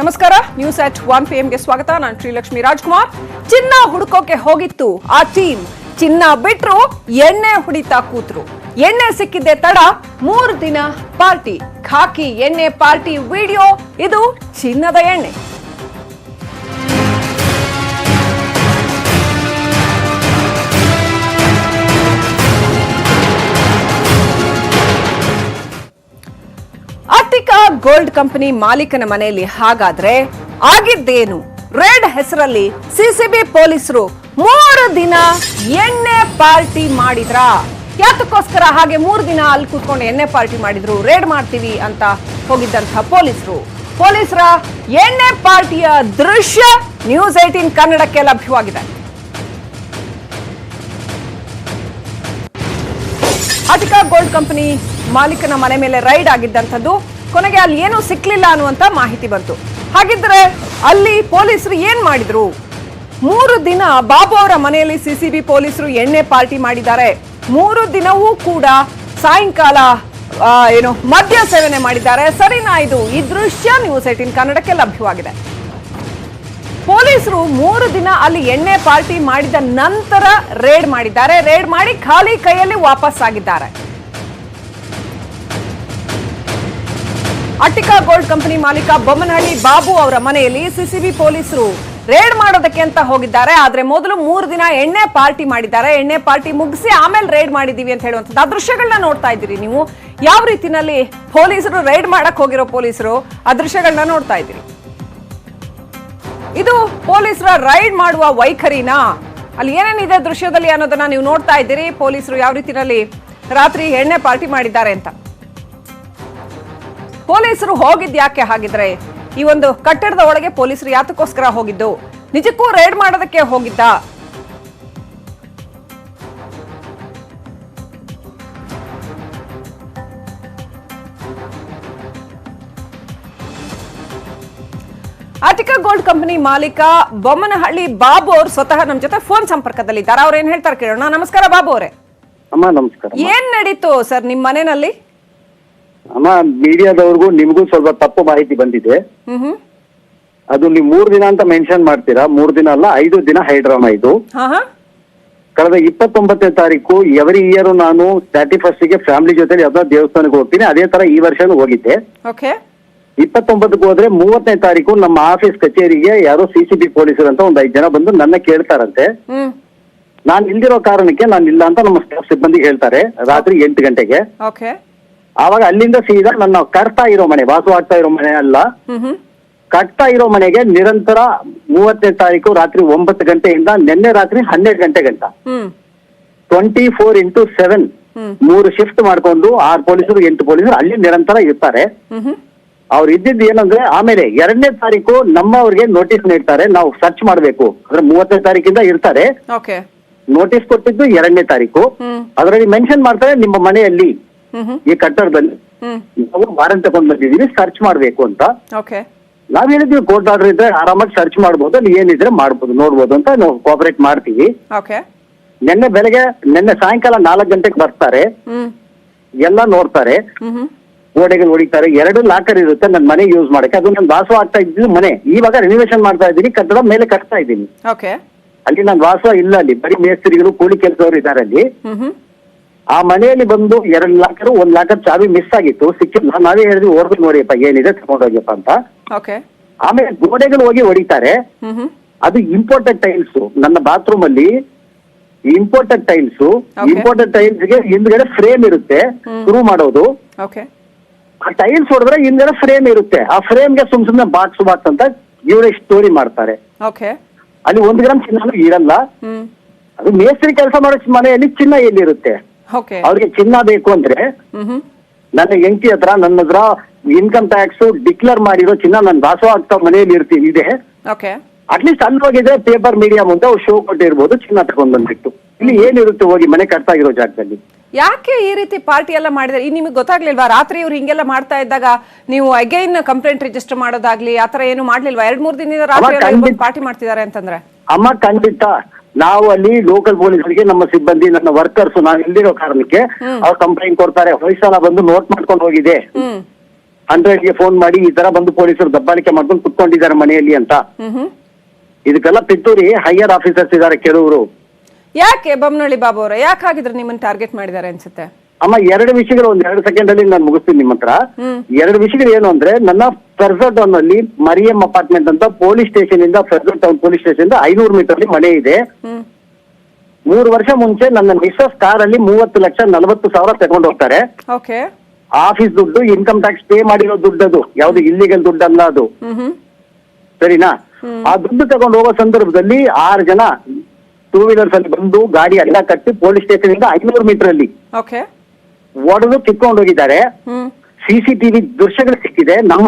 ನಮಸ್ಕಾರ news at one P ಎಂಗೆ ಸ್ವಾಗತ. ನಾನು ಶ್ರೀಲಕ್ಷ್ಮಿ ರಾಜ್ಕುಮಾರ್. ಚಿನ್ನ ಹುಡುಕೋಕೆ ಹೋಗಿತ್ತು ಆ ಟೀಮ್ ಚಿನ್ನ ಬಿಟ್ರು, ಎಣ್ಣೆ ಹುಡಿತಾ ಕೂತ್ರು. ಎಣ್ಣೆ ಸಿಕ್ಕಿದ್ದೆ ತಡ, ಮೂರು ದಿನ ಪಾರ್ಟಿ. ಖಾಕಿ ಎಣ್ಣೆ ಪಾರ್ಟಿ ವಿಡಿಯೋ, ಇದು ಚಿನ್ನದ ಎಣ್ಣೆ. ಗೋಲ್ಡ್ ಕಂಪನಿ ಮಾಲೀಕನ ಮನೆಯಲ್ಲಿ ಹಾಗಾದ್ರೆ ಆಗಿದ್ದೇನು? ರೆಡ್ ಹೆಸರಲ್ಲಿ ಸಿಸಿಬಿ ಪೊಲೀಸರು ಮೂರು ದಿನ ಎಣ್ಣೆ ಪಾರ್ಟಿ ಮಾಡಿದ್ರ? ಯಾತಕ್ಕೋಸ್ಕರ ಹಾಗೆ ಮೂರು ದಿನ ಅಲ್ಲಿ ಕೂತ್ಕೊಂಡು ಎಣ್ಣೆ ಪಾರ್ಟಿ ಮಾಡಿದ್ರು, ರೇಡ್ ಮಾಡ್ತೀವಿ ಅಂತ ಹೋಗಿದ್ದಂತಹ ಪೊಲೀಸರು. ಪೊಲೀಸರ ಎಣ್ಣೆ ಪಾರ್ಟಿಯ ದೃಶ್ಯ ನ್ಯೂಸ್ ಏಟೀನ್ ಕನ್ನಡಕ್ಕೆ ಲಭ್ಯವಾಗಿದೆ. ಅಟಿಕಾ ಗೋಲ್ಡ್ ಕಂಪನಿ ಮಾಲೀಕನ ಮನೆ ಮೇಲೆ ರೈಡ್ ಆಗಿದ್ದಂಥದ್ದು ಕೊನೆಗೆ ಅಲ್ಲಿ ಏನೂ ಸಿಕ್ಕಲಿಲ್ಲ ಅನ್ನುವಂತ ಮಾಹಿತಿ ಬಂತು. ಹಾಗಿದ್ರೆ ಅಲ್ಲಿ ಪೊಲೀಸರು ಏನು ಮಾಡಿದ್ರು? ಮೂರು ದಿನ ಬಾಬು ಅವರ ಮನೆಯಲ್ಲಿ ಸಿಸಿಬಿ ಪೊಲೀಸರು ಎಣ್ಣೆ ಪಾರ್ಟಿ ಮಾಡಿದ್ದಾರೆ. ಮೂರು ದಿನವೂ ಕೂಡ ಸಾಯಂಕಾಲ ಏನು, ಮದ್ಯ ಸೇವನೆ ಮಾಡಿದ್ದಾರೆ. ಸರಿನಾ ಇದು? ಈ ದೃಶ್ಯ ನ್ಯೂಸ್ ಏಟಿನ್ ಕನ್ನಡಕ್ಕೆ ಲಭ್ಯವಾಗಿದೆ. ಪೊಲೀಸರು ಮೂರು ದಿನ ಅಲ್ಲಿ ಎಣ್ಣೆ ಪಾರ್ಟಿ ಮಾಡಿದ ನಂತರ ರೇಡ್ ಮಾಡಿದ್ದಾರೆ. ರೇಡ್ ಮಾಡಿ ಖಾಲಿ ಕೈಯಲ್ಲಿ ವಾಪಸ್ ಆಗಿದ್ದಾರೆ ಅಟ್ಟಿಕಾ ಗೋಲ್ಡ್ ಕಂಪನಿ ಮಾಲೀಕ ಬೊಮ್ಮನಹಳ್ಳಿ ಬಾಬು ಅವರ ಮನೆಯಲ್ಲಿ ಸಿಸಿಬಿ ಪೊಲೀಸರು ರೇಡ್ ಮಾಡೋದಕ್ಕೆ ಅಂತ ಹೋಗಿದ್ದಾರೆ. ಆದ್ರೆ ಮೊದಲು ಮೂರು ದಿನ ಎಣ್ಣೆ ಪಾರ್ಟಿ ಮಾಡಿದ್ದಾರೆ. ಎಣ್ಣೆ ಪಾರ್ಟಿ ಮುಗಿಸಿ ಆಮೇಲೆ ರೇಡ್ ಮಾಡಿದೀವಿ ಅಂತ ಹೇಳುವಂಥದ್ದು. ಆ ದೃಶ್ಯಗಳನ್ನ ನೋಡ್ತಾ ಇದ್ದೀರಿ ನೀವು. ಯಾವ ರೀತಿನಲ್ಲಿ ಪೊಲೀಸರು ರೈಡ್ ಮಾಡಕ್ ಹೋಗಿರೋ ಪೊಲೀಸರು ಆ ದೃಶ್ಯಗಳನ್ನ ನೋಡ್ತಾ ಇದ್ದೀರಿ. ಇದು ಪೊಲೀಸರ ರೈಡ್ ಮಾಡುವ ವೈಖರಿನಾ? ಅಲ್ಲಿ ಏನೇನಿದೆ ದೃಶ್ಯದಲ್ಲಿ ಅನ್ನೋದನ್ನ ನೀವು ನೋಡ್ತಾ ಇದ್ದೀರಿ. ಪೊಲೀಸರು ಯಾವ ರೀತಿನಲ್ಲಿ ರಾತ್ರಿ ಎಣ್ಣೆ ಪಾರ್ಟಿ ಮಾಡಿದ್ದಾರೆ ಅಂತ. ಪೊಲೀಸರು ಹೋಗಿದ್ ಯಾಕೆ ಹಾಗಿದ್ರೆ? ಈ ಒಂದು ಕಟ್ಟಡದ ಒಳಗೆ ಪೊಲೀಸರು ಯಾತಕ್ಕೋಸ್ಕರ ಹೋಗಿದ್ದು? ನಿಜಕ್ಕೂ ರೈಡ್ ಮಾಡೋದಕ್ಕೆ ಹೋಗಿದ್ದ? ಆಟಿಕಾ ಗೋಲ್ಡ್ ಕಂಪನಿ ಮಾಲೀಕ ಬೊಮ್ಮನಹಳ್ಳಿ ಬಾಬು ಅವರು ಸ್ವತಃ ನಮ್ಮ ಜೊತೆ ಫೋನ್ ಸಂಪರ್ಕದಲ್ಲಿದ್ದಾರೆ. ಅವ್ರು ಏನ್ ಹೇಳ್ತಾರೆ ಕೇಳೋಣ? ನಮಸ್ಕಾರ ಬಾಬು ಅವರೇ. ಅಮ್ಮ ನಮಸ್ಕಾರ ಏನ್ ನಡೀತು ಸರ್ ನಿಮ್ ಮನೆಯಲ್ಲಿ? ಅಮ್ಮ ಮೀಡಿಯಾದವ್ರಿಗೂ ನಿಮಗೂ ಸ್ವಲ್ಪ ತಪ್ಪು ಮಾಹಿತಿ ಬಂದಿದೆ. ಅದು ನೀವು ಮೂರ್ ದಿನ ಅಂತ ಮೆನ್ಷನ್ ಮಾಡ್ತೀರಾ? ಮೂರ್ ದಿನ ಅಲ್ಲ ಐದು ದಿನ ಹೈಡ್ರಾಮಾ ಇದು. ಕಳೆದ ಇಪ್ಪತ್ತೊಂಬತ್ತನೇ ತಾರೀಕು ಎವ್ರಿ ಇಯರ್ ನಾನು ತರ್ಟಿ ಫಸ್ಟ್ಗೆ ಫ್ಯಾಮಿಲಿ ಜೊತೆ ಯಾವ್ದೋ ದೇವಸ್ಥಾನಕ್ಕೆ ಹೋಗ್ತೀನಿ. ಅದೇ ತರ ಈ ವರ್ಷನೂ ಹೋಗಿದ್ದೆ. ಇಪ್ಪತ್ತೊಂಬತ್ತಕ್ಕೆ ಹೋದ್ರೆ ಮೂವತ್ತನೇ ತಾರೀಕು ನಮ್ಮ ಆಫೀಸ್ ಕಚೇರಿಗೆ ಯಾರೋ ಸಿ ಸಿ ಬಿ ಪೊಲೀಸರು ಅಂತ ಒಂದ್ ಐದು ಜನ ಬಂದು ನನ್ನ ಕೇಳ್ತಾರಂತೆ. ನಾನು ಇಲ್ದಿರೋ ಕಾರಣಕ್ಕೆ ನಾನು ಇಲ್ಲ ಅಂತ ನಮ್ಮ ಸ್ಟಾಫ್ ಸಿಬ್ಬಂದಿ ಹೇಳ್ತಾರೆ ರಾತ್ರಿ ಎಂಟು ಗಂಟೆಗೆ. ಆವಾಗ ಅಲ್ಲಿಂದ ಸೀದಾ ನನ್ನ ಕಟ್ತಾ ಇರೋ ಮನೆ ವಾಸ ಆಗ್ತಾ ಇರೋ ಮನೆ ಅಲ್ಲ. ಕಟ್ತಾ ಇರೋ ಮನೆಗೆ ನಿರಂತರ ಮೂವತ್ತನೇ ತಾರೀಕು ರಾತ್ರಿ ಒಂಬತ್ತು ಗಂಟೆಯಿಂದ ನಿನ್ನೆ ರಾತ್ರಿ ಹನ್ನೆರಡು ಗಂಟೆ ಗಂಟ. Twenty four into seven. ಮೂರು ಶಿಫ್ಟ್ ಮಾಡ್ಕೊಂಡು ಆರು ಪೊಲೀಸರು ಎಂಟು ಪೊಲೀಸರು ಅಲ್ಲಿ ನಿರಂತರ ಇರ್ತಾರೆ. ಅವ್ರು ಇದ್ದಿದ್ದು ಏನಂದ್ರೆ ಆಮೇಲೆ ಎರಡನೇ ತಾರೀಕು ನಮ್ಮವ್ರಿಗೆ ನೋಟಿಸ್ ನೀಡ್ತಾರೆ. ನಾವು ಸರ್ಚ್ ಮಾಡಬೇಕು. ಅಂದ್ರೆ ಮೂವತ್ತನೇ ತಾರೀಕಿಂದ ಇರ್ತಾರೆ. ನೋಟಿಸ್ ಕೊಟ್ಟಿದ್ದು ಎರಡನೇ ತಾರೀಕು. ಅದರಲ್ಲಿ ಮೆನ್ಷನ್ ಮಾಡ್ತಾರೆ ನಿಮ್ಮ ಮನೆಯಲ್ಲಿ. ಈ ಕಟ್ಟಡದಲ್ಲಿ ನಾವು ವಾರಂಟ್ ತಗೊಂಡ್ ಬಂದಿದೀವಿ ಸರ್ಚ್ ಮಾಡ್ಬೇಕು ಅಂತ. ಓಕೆ ನಾವ್ ಹೇಳಿದ್ವಿ ಕೋರ್ಟ್ ಆರ್ಡರ್ ಇದ್ರೆ ಆರಾಮಾಗಿ ಸರ್ಚ್ ಮಾಡ್ಬೋದು ಅಲ್ಲಿ ಏನಿದ್ರೆ ಮಾಡ್ಬೋದು ನೋಡ್ಬೋದು ಅಂತ ನಾವು ಕೋಆಪರೇಟ್ ಮಾಡ್ತೀವಿ. ಓಕೆ ನಿನ್ನೆ ಬೆಳಗ್ಗೆ ನಿನ್ನೆ ಸಾಯಂಕಾಲ ನಾಲ್ಕು ಗಂಟೆಗೆ ಬರ್ತಾರೆ. ಎಲ್ಲ ನೋಡ್ತಾರೆ. ಗೋಡೆಗಳು ಹೊಡಿತಾರೆ ಎರಡು ಲಾಕರ್ ಇರುತ್ತೆ ನನ್ನ ಮನೆ ಯೂಸ್ ಮಾಡಕ್ಕೆ. ಅದು ನಾನು ವಾಸ ಆಗ್ತಾ ಇದ್ದೀನಿ ಮನೆ. ಇವಾಗ ರಿನೋವೇಷನ್ ಮಾಡ್ತಾ ಇದ್ದೀನಿ ಕಟ್ಟಡ ಮೇಲೆ ಕಟ್ತಾ ಇದ್ದೀನಿ. ಓಕೆ ಅಲ್ಲಿ ನಾನು ವಾಸ ಇಲ್ಲ ಅಲ್ಲಿ. ಬರೀ ಮೇಸ್ತ್ರಿಗಳು ಕೂಲಿ ಕೆಲಸದವರು ಇದ್ದಾರೆ ಅಲ್ಲಿ. ಆ ಮನೆಯಲ್ಲಿ ಬಂದು ಎರಡ್ ಲಾಕರ್ ಒಂದ್ ಲಾಕರ್ ಚಾವಿ ಮಿಸ್ ಆಗಿತ್ತು. ಸಿಕ್ಕಿಲ್ಲ. ನಾವೇ ಹೇಳಿದ್ವಿ ಹೊರದು ನೋಡಿಯಪ್ಪ ಏನಿದೆ ತಗೊಂಡೋಗ್ಯಪ್ಪ ಅಂತ. ಓಕೆ. ಆಮೇಲೆ ಗೋಡೆಗಳು ಹೋಗಿ ಹೊಡಿತಾರೆ. ಹ್ಮ್ ಹ್ಮ್. ಅದು ಇಂಪೋರ್ಟೆಡ್ ಟೈಲ್ಸ್ ನನ್ನ ಬಾತ್ರೂಮ್ ಅಲ್ಲಿ ಇಂಪೋರ್ಟೆಡ್ ಟೈಲ್ಸ್ ಇಂಪಾರ್ಟೆಂಟ್ ಇಂಪೋರ್ಟೆಡ್ ಟೈಲ್ಸ್ಗೆ ಹಿಂದ್ಗಡೆ ಫ್ರೇಮ್ ಇರುತ್ತೆ. ಶುರು ಮಾಡೋದು. ಓಕೆ. ಆ ಟೈಲ್ಸ್ ಹೊಡೆದ್ರೆ ಹಿಂದ್ಗಡೆ ಫ್ರೇಮ್ ಇರುತ್ತೆ. ಆ ಫ್ರೇಮ್ಗೆ ಸುಮ್ ಸುಮ್ನೆ ಬಾಕ್ಸ್ ಬಾಕ್ಸ್ ಅಂತ ಇವರೇ ಸ್ಟೋರಿ ಮಾಡ್ತಾರೆ. ಓಕೆ. ಅಲ್ಲಿ ಒಂದ್ ಗ್ರಾಮ್ ಚಿನ್ನ ಇರಲ್ಲ ಹ್ಮ್. ಅದು ಮೇಸ್ತ್ರಿ ಕೆಲಸ ಮಾಡೋ ಮನೆಯಲ್ಲಿ ಚಿನ್ನ ಎಲ್ಲಿರುತ್ತೆ? ಅವ್ರಿಗೆ ಚಿನ್ನ ಬೇಕು ಅಂದ್ರೆ ನನ್ನ ಹೆಂಡತಿ ಹತ್ರ ನನ್ನ ಹತ್ರ ಇನ್ಕಮ್ ಟ್ಯಾಕ್ಸ್ ಡಿಕ್ಲೇರ್ ಮಾಡಿರೋ ಚಿನ್ನ ನನ್ನ ವಾಸ ಆಗ್ತಾ ಮನೆಯಲ್ಲಿ ಇರ್ತೀನಿ ಇದೆ. ಅಟ್ಲೀಸ್ಟ್ ಅಲ್ಲಿ ಹೋಗಿದ್ರೆ ಪೇಪರ್ ಮೀಡಿಯಾ ಮುಂದೆ ಅವ್ರು ಶೋ ಕೊಟ್ಟಿರ್ಬೋದು ಚಿನ್ನ ತಗೊಂಡ್ ಬಂದ್ಬಿಟ್ಟು. ಇಲ್ಲಿ ಏನಿರುತ್ತೆ ಹೋಗಿ ಮನೆ ಕಟ್ತಾ ಇರೋ ಜಾಗದಲ್ಲಿ? ಯಾಕೆ ಈ ರೀತಿ ಪಾರ್ಟಿ ಎಲ್ಲ ಮಾಡಿದ್ರೆ? ಈ ನಿಮಗೆ ಗೊತ್ತಾಗ್ಲಿಲ್ವಾ? ರಾತ್ರಿ ಇವ್ರು ಹಿಂಗೆಲ್ಲ ಮಾಡ್ತಾ ಇದ್ದಾಗ ನೀವು ಅಗೈನ್ ಕಂಪ್ಲೇಂಟ್ ರಿಜಿಸ್ಟರ್ ಮಾಡೋದಾಗ್ಲಿ ಆತರ ಏನು ಮಾಡ್ಲಿಲ್ವಾ? ಎರಡ್ ಮೂರ್ ದಿನದಿಂದ ರಾತ್ರಿ. ಪಾರ್ಟಿ ಮಾಡ್ತಿದ್ದಾರೆ ಅಂತಂದ್ರೆ. ಅಮ್ಮ ಖಂಡಿತ ನಾವು ಅಲ್ಲಿ ಲೋಕಲ್ ಪೊಲೀಸರಿಗೆ ನಮ್ಮ ಸಿಬ್ಬಂದಿ ನನ್ನ ವರ್ಕರ್ಸ್ ನಾವು ಇಲ್ಲಿರೋ ಕಾರಣಕ್ಕೆ ಅವ್ರು ಕಂಪ್ಲೇಂಟ್ ಕೊಡ್ತಾರೆ. ಹೊಯ್ಸಾಲ ಬಂದು ನೋಟ್ ಮಾಡ್ಕೊಂಡು ಹೋಗಿದೆ. ಹ್ಮ್. ಹಂಡ್ರೆಡ್ಗೆ ಫೋನ್ ಮಾಡಿ ಈ ತರ ಬಂದು ಪೊಲೀಸರು ದಬ್ಬಾಳಿಕೆ ಮಾಡ್ಕೊಂಡು ಕುತ್ಕೊಂಡಿದ್ದಾರೆ ಮನೆಯಲ್ಲಿ ಅಂತ. ಇದಕ್ಕೆಲ್ಲ ಪಿತ್ತೂರಿ ಹೈಯರ್ ಆಫೀಸರ್ಸ್ ಇದ್ದಾರೆ ಕೆಲವರು. ಯಾಕೆ ಬೊಮ್ಮನಳ್ಳಿ ಬಾಬು ಅವರ? ಯಾಕೆ ಹಾಗಿದ್ರೆ ನಿಮ್ಮನ್ನ ಟಾರ್ಗೆಟ್ ಮಾಡಿದ್ದಾರೆ ಅನ್ಸುತ್ತೆ? ಅಮ್ಮ ಎರಡು ವಿಷಯಗಳು ಒಂದ್ ಎರಡು ಸೆಕೆಂಡ್ ಅಲ್ಲಿ ನಾನು ಮುಗಿಸ್ತೀನಿ ನಿಮ್ಮ ಹತ್ರ. ಎರಡು ವಿಷಯಗಳು ಏನು ಅಂದ್ರೆ ನನ್ನ ಫೆರ್ಜೋ ಟೌನ್ ಅಲ್ಲಿ ಮರಿಯಂ ಅಪಾರ್ಟ್ಮೆಂಟ್ ಅಂತ ಪೊಲೀಸ್ ಸ್ಟೇಷನ್ ಇಂದ ಫೆರ್ಜೋ ಟೌನ್ ಪೊಲೀಸ್ ಸ್ಟೇಷನ್ ಇಂದ ಐನೂರು ಮೀಟರ್ ಅಲ್ಲಿ ಮನೆ ಇದೆ. ಮೂರು ವರ್ಷ ಮುಂಚೆ ನನ್ನ ಮಿಸ್ಸಸ್ ಕಾರ್ ಅಲ್ಲಿ ಮೂವತ್ತು ಲಕ್ಷ ನಲವತ್ತು ಸಾವಿರ ತಗೊಂಡು ಹೋಗ್ತಾರೆ. ಆಫೀಸ್ ದುಡ್ಡು ಇನ್ಕಮ್ ಟ್ಯಾಕ್ಸ್ ಪೇ ಮಾಡಿರೋ ದುಡ್ಡು ಅದು. ಯಾವ್ದು ಇಲ್ಲಿಗಲ್ ದುಡ್ಡು ಅಲ್ಲ ಅದು. ಸರಿನಾ? ಆ ದುಡ್ಡು ತಗೊಂಡು ಹೋಗೋ ಸಂದರ್ಭದಲ್ಲಿ ಆರು ಜನ ಟೂ ವೀಲರ್ಸ್ ಅಲ್ಲಿ ಬಂದು ಗಾಡಿ ಎಲ್ಲ ಕಟ್ಟಿ ಪೊಲೀಸ್ ಸ್ಟೇಷನ್ ಇಂದ ಐನೂರು ಮೀಟರ್ ಅಲ್ಲಿ. ಒಡೆದು ಕಿತ್ಕೊಂಡು ಹೋಗಿದ್ದಾರೆ. ಸಿಸಿ ಸಿಸಿಟಿವಿ ದೃಶ್ಯಗಳು ಸಿಕ್ಕಿದೆ. ನಮ್ಮ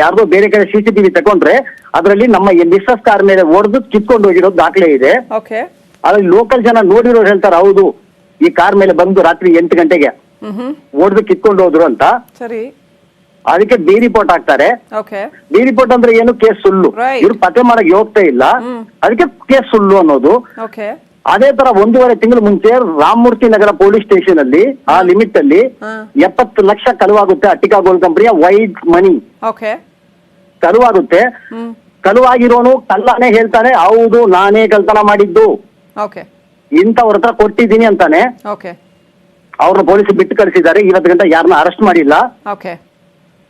ಯಾರ್ದೋ ಬೇರೆ ಕಡೆ ಸಿಸಿಟಿವಿ ತಗೊಂಡ್ರೆ ಅದರಲ್ಲಿ ನಮ್ಮ ಮಿಸ್ಸಸ್ ಕಾರ್ ಮೇಲೆ ಓಡದು ಕಿತ್ಕೊಂಡು ಹೋಗಿರೋದು ದಾಖಲೆ ಇದೆ. ಓಕೆ ಅದ್ರಲ್ಲಿ ಲೋಕಲ್ ಜನ ನೋಡಿರೋ ಹೇಳ್ತಾರೆ ಹೌದು ಈ ಕಾರ್ ಮೇಲೆ ಬಂದು ರಾತ್ರಿ ಎಂಟು ಗಂಟೆಗೆ ಹೊಡೆದು ಕಿತ್ಕೊಂಡು ಹೋದ್ರು ಅಂತ. ಸರಿ. ಅದಕ್ಕೆ ಬಿ ರಿಪೋರ್ಟ್ ಹಾಕ್ತಾರೆ. ಬಿ ರಿಪೋರ್ಟ್ ಅಂದ್ರೆ ಏನು? ಕೇಸ್ ಸುಳ್ಳು. ಇವ್ರು ಪತ್ತೆ ಮಾಡಕ್ ಹೋಗ್ತಾ ಇಲ್ಲ. ಅದಕ್ಕೆ ಕೇಸ್ ಸುಳ್ಳು ಅನ್ನೋದು. ಅದೇ ತರ ಒಂದೂವರೆ ತಿಂಗಳು ಮುಂಚೆ ರಾಮಮೂರ್ತಿ ನಗರ ಪೊಲೀಸ್ ಸ್ಟೇಷನ್ ಅಲ್ಲಿ ಆ ಲಿಮಿಟ್ ಅಲ್ಲಿ. ಎಪ್ಪತ್ತು ಲಕ್ಷ ಕಲುವಾಗುತ್ತೆ ಅಟ್ಟಿಕಾ ಗೋಲ್ಡ್ ಕಂಪನಿಯ ವೈಟ್ ಮನಿ ಓಕೆ ಕಲುವಾಗಿರೋನು ಕಳುವಾಗಿರೋನು ಕಳ್ಳನೇ ಹೇಳ್ತಾನೆ ಹೌದು ನಾನೇ ಕಳ್ತನ ಮಾಡಿದ್ದು. ಓಕೆ. ಇಂಥವ್ರ ಹತ್ರ ಕೊಟ್ಟಿದ್ದೀನಿ ಅಂತಾನೆ. ಓಕೆ. ಅವ್ರನ್ನ ಪೊಲೀಸ್ ಬಿಟ್ಟು ಕಳಿಸಿದ್ದಾರೆ ಇವತ್ತು ಗಂಟೆ ಯಾರನ್ನ ಅರೆಸ್ಟ್ ಮಾಡಿಲ್ಲ. ಓಕೆ.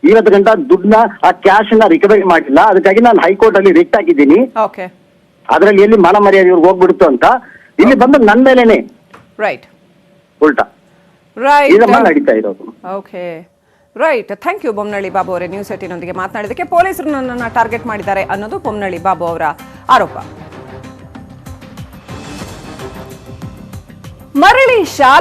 ಇವತ್ತು ಗಂಟ ದುಡ್ಡನ್ನ ಆ ಕ್ಯಾಶ್ನ ರಿಕವರಿ ಮಾಡಿಲ್ಲ. ಅದಕ್ಕಾಗಿ ನಾನು ಹೈಕೋರ್ಟ್ ಅಲ್ಲಿ ರಿಟ್ ಹಾಕಿದ್ದೀನಿ ಓಕೆ. ಅದ್ರಲ್ಲಿ ಎಲ್ಲಿ ಮಾನ ಮರ್ಯಾದೆ ಇವ್ರಿಗೆ ಹೋಗ್ಬಿಡ್ತು ಅಂತ. ಇಲ್ಲಿ ಬಂದು ನನ್ನ ಮೇಲೇನೆ ರೈಟ್ ಉಲ್ಟಾ. ರೈಟ್ ಇದಮ್ಮ ನಡೀತಾ ಇರೋದು. Okay right thank you Bommanahalli Babu ಅವರೇ. ನ್ಯೂಸ್ ಏಟಿನೊಂದಿಗೆ ಮಾತನಾಡಿದಕ್ಕೆ ಪೊಲೀಸರು ನನ್ನನ್ನು ಟಾರ್ಗೆಟ್ ಮಾಡಿದ್ದಾರೆ ಅನ್ನೋದು ಬೊಮ್ಮನಳ್ಳಿ ಬಾಬು ಅವರ ಆರೋಪ. ಮರಳಿ ಶಾಲೆ